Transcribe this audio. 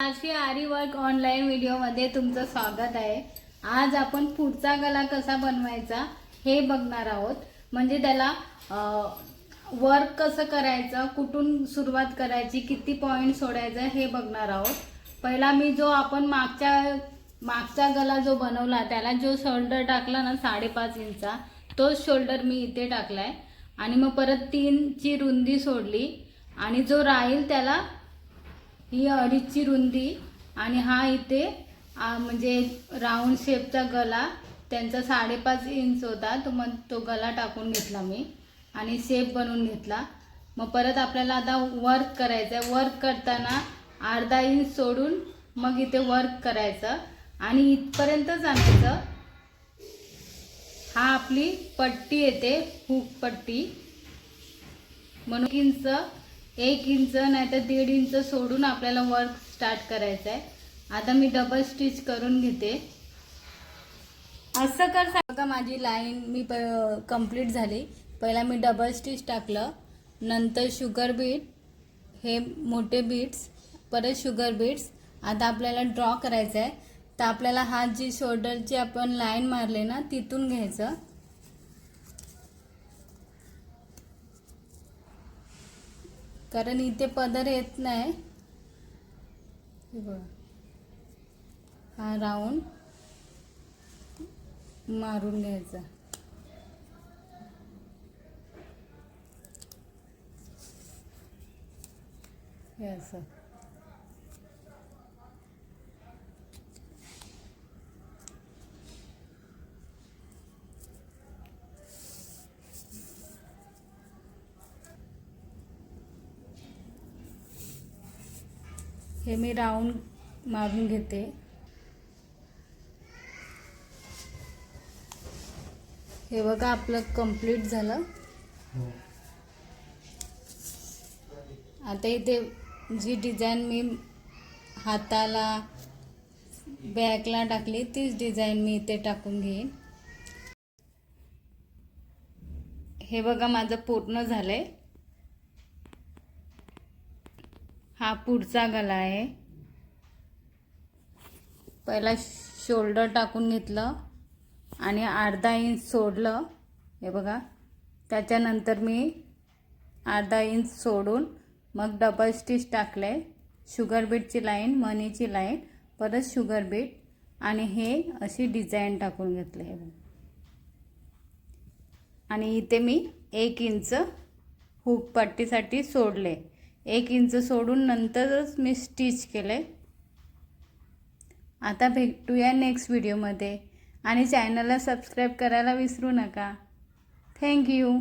आजची आरी work online व्हिडिओमध्ये तुमचं स्वागत आहे. आज आपण पुढचा गला कसा बनवायचा हे बघणार आहोत. म्हणजे त्याला वर्क कसं करायचं कुठून सुरुवात करायची किती पॉईंट सोडायचं हे बघणार आहोत. पहिला मी जो आपण मागच्या मागचा गला जो बनवला त्याला जो शोल्डर टाकला ना साडेपाच इंचा तोच शोल्डर मी इथे टाकला आहे आणि मग परत तीनची रुंदी सोडली. आणि जो राहील त्याला ही अडीचची रुंदी आणि हा इथे म्हणजे राऊंड शेपचा गला त्यांचा साडेपाच इंच होता. तो मग तो गला टाकून घेतला मी आणि शेप बनवून घेतला. मग परत आपल्याला आता वर्क करायचं आहे वर्क करताना अर्धा इंच सोडून मग इथे वर्क करायचं आणि इथपर्यंतच आणायचं हा आपली पट्टी येते हुक पट्टी. म्हणून इंच एक इंच नाही तर दीड इंच सोडून आपल्याला वर्क स्टार्ट करायचं आहे आता मी डबल स्टिच करून घेते. असं कर बघा माझी लाईन मी प कंप्लीट झाली. पहिला मी डबल स्टिच टाकलं. नंतर शुगर बीट हे मोठे बीट्स परत शुगर बीट्स आता आपल्याला ड्रॉ करायचं आहे तर आपल्याला हा जी शोल्डरची आपण लाईन मारले ना तिथून घ्यायचं. कारण इथे पदर येत नाही. बघा. हा राऊंड मारून घ्यायचा. हे असं. हे मी राऊंड मारून घेते. हे बघा आपलं कंप्लीट झालं. आता इथे जी डिझाईन मी हाताला बॅकला टाकली तीच डिझाईन मी इथे टाकून घेईन. हे बघा माझं पूर्ण झालंय. हा पुढचा गला आहे. पहिला शोल्डर टाकून घेतलं आणि अर्धा इंच सोडलं. हे बघा. त्याच्यानंतर मी अर्धा इंच सोडून मग डबल स्टिच टाकले शुगर बीटची लाईन मनीची लाईन परत शुगर बीट आणि हे अशी डिझाईन टाकून घेतले हे बघा. आणि इथे मी एक इंच हुक पट्टीसाठी सोडले एक इंच सोडून नंतरच मी स्टिच केले. आता भेटूया नेक्स्ट व्हिडिओमध्ये आणि चॅनलला सबस्क्राईब करायला विसरू नका. थँक्यू